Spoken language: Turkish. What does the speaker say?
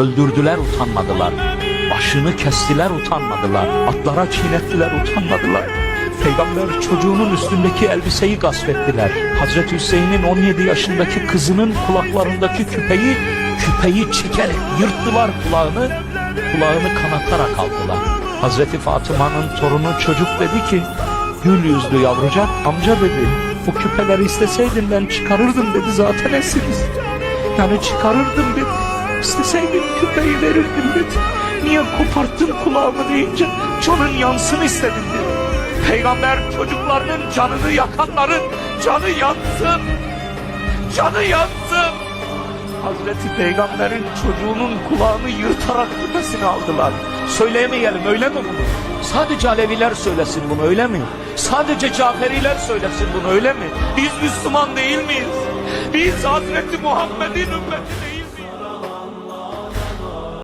Öldürdüler utanmadılar. Başını kestiler utanmadılar. Atlara çiğnettiler utanmadılar. Peygamber çocuğunun üstündeki elbiseyi gasp ettiler. Hazreti Hüseyin'in 17 yaşındaki kızının kulaklarındaki küpeyi küpeyi çekerek yırttılar kulağını. Kulağını kanatarak aldılar. Hazreti Fatıma'nın torunu çocuk dedi ki Gül yüzlü yavrucak amca dedi bu küpeleri isteseydin ben çıkarırdım dedi zaten esiriz. Yani çıkarırdım dedi. İsteseydin küpeyi verirdim dedi. Niye koparttın kulağımı deyince canın yansın istedim dedi. Peygamber çocuklarının canını yakanların canı yansın. Canı yansın. Hazreti Peygamber'in çocuğunun kulağını yırtarak küpesini aldılar. Söyleyemeyelim öyle mi bunu? Sadece Aleviler söylesin bunu öyle mi? Sadece Caferiler söylesin bunu öyle mi? Biz Müslüman değil miyiz? Biz Hazreti Muhammed'in ümmeti